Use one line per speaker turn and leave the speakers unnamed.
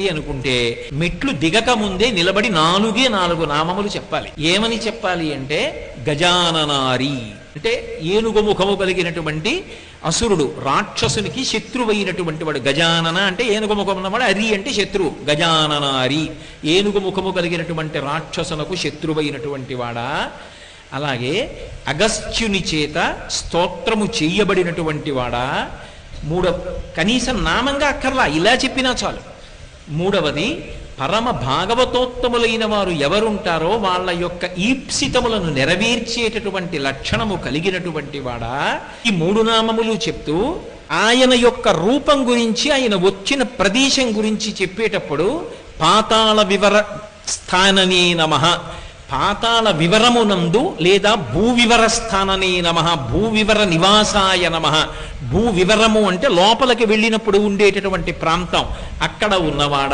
అనుకుంటే మెట్లు దిగక ముందే నిలబడి నాలుగే నాలుగు నామములు చెప్పాలి. ఏమని చెప్పాలి అంటే గజాననారి. అంటే ఏనుగు ముఖము కలిగినటువంటి అసురుడు రాక్షసునికి శత్రువైనటువంటి వాడు. గజానన అంటే ఏనుగు ముఖం ఉన్నవాడు అరి అంటే శత్రువు. గజాననారి. ఏనుగు ముఖము కలిగినటువంటి రాక్షసునకు శత్రువైనటువంటి వాడా? అలాగే అగస్త్యుని చేత స్తోత్రము చేయబడినటువంటి వాడా? మూడో కనీసం నామంగా అక్కర్లా. ఇలా చెప్పినా చాలు. మూడవది పరమ భాగవతోత్తములైన వారు ఎవరుంటారో వాళ్ళ యొక్క ఈప్సితములను నెరవేర్చేటటువంటి లక్షణము కలిగినటువంటి వాడా? ఈ మూడు నామములు చెప్తూ ఆయన యొక్క రూపం గురించి ఆయన వచ్చిన ప్రదేశం గురించి చెప్పేటప్పుడు పాతాళ వివర స్థాననే నమ. పాతాళ వివరమునందు లేదా భూవివర స్థాననే నమ. భూవివర నివాసాయ నమ. భూ వివరము అంటే లోపలికి వెళ్ళినప్పుడు ఉండేటటువంటి ప్రాంతం. అక్కడ ఉన్నవాడ?